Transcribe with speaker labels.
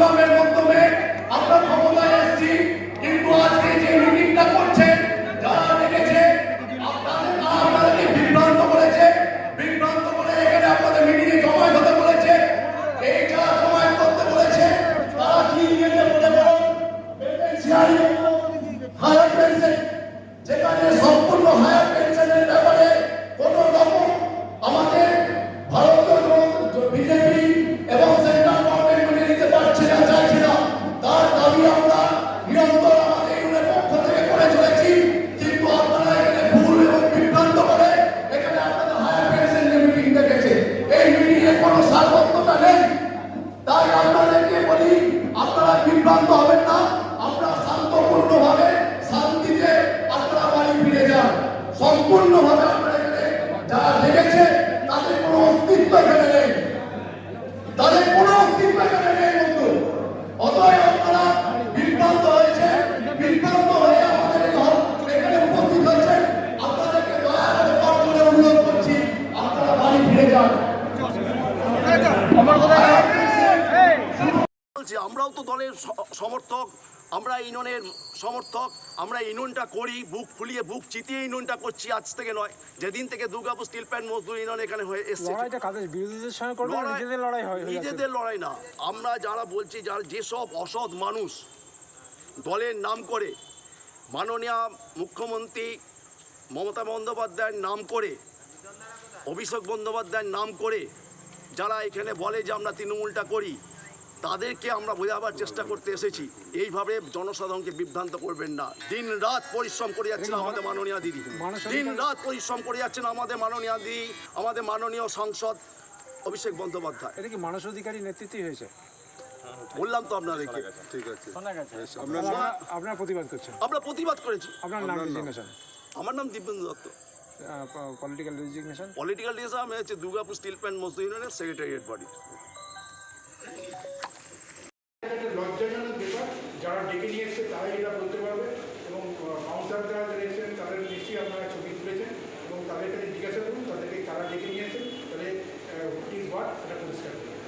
Speaker 1: সংগ্রামের মাধ্যমে আপনার ক্ষমতা অস্তিত্ব এখানে নেই। তাদের কোনো অস্তিত্ব এখানে নেই বন্ধু। অতএব আপনারা বিভ্রান্ত হয়েছে বিভ্রান্ত হয়ে আমাদের এখানে উপস্থিত হয়েছেন আপনাদেরকে দয়া করে কর্তনের অনুরোধ করছি আপনারা বাড়ি ফিরে যান।
Speaker 2: বলছি আমরাও তো দলের সমর্থক। আমরা ইউনিয়নের সমর্থক আমরা ইউনিয়নটা করি বুক ফুলিয়ে বুক চিতিয়ে ইউনিয়নটা করছি আজ থেকে নয়। যেদিন থেকে দুর্গাপুর স্টিল প্ল্যান্ট মজদুর ইউনিয়ন এখানে হয়ে এসছে। লড়াই-
Speaker 3: নিজেদের লড়াই হয়
Speaker 2: নিজেদের লড়াই না। আমরা যারা বলছি যারা যেসব অসৎ মানুষ দলের নাম করে মাননীয় মুখ্যমন্ত্রী মমতা বন্দ্যোপাধ্যায়ের নাম করে অভিষেক বন্দ্যোপাধ্যায়ের নাম করে যারা এখানে বলে যে আমরা তৃণমূলটা করি তাদেরকে আমরা বোঝাবার চেষ্টা করতে এসেছি। এইভাবে জনসাধারণকে বিভ্রান্ত করবেন না। দিন রাত পরিশ্রম করে যাচ্ছেন আমাদের মাননীয় দিদি। দিন রাত পরিশ্রম করে যাচ্ছেন আমাদের মাননীয় দিদি আমাদের মাননীয় সাংসদ অভিষেক বন্দ্যোপাধ্যায়।
Speaker 3: এটা কি মানস অধিকারী নেতৃত্বই হয়েছে?
Speaker 2: বললাম তো আপনাদেরকে।
Speaker 4: ঠিক আছে। আপনার
Speaker 3: প্রতিবাদ করছেন?
Speaker 2: আমরা প্রতিবাদ করেছি।
Speaker 3: আপনার নাম
Speaker 2: আমার নাম Dibyendu Dutta.
Speaker 3: Political designation
Speaker 2: political DS আমি হচ্ছে দুর্গাপুর স্টিল প্ল্যান্ট মজদুর ইউনিয়নের সেক্রেটারিয়েট বডি
Speaker 5: লজ্জাজনক ব্যাপার। যারা ডেকে নিয়ে এসছে, তারাই এটা বলতে পারবে এবং কাউন্সিলর যারা এসেছেন, তাদের নিশ্চয়ই আপনারা ছবি তুলেছেন এবং তাদের কাছে জিজ্ঞাসা করুন, তাদেরকে তারা ডেকে নিয়ে এসেছেন তাহলে হুট ইজ হোয়াট সেটা পরিষ্কার করুন।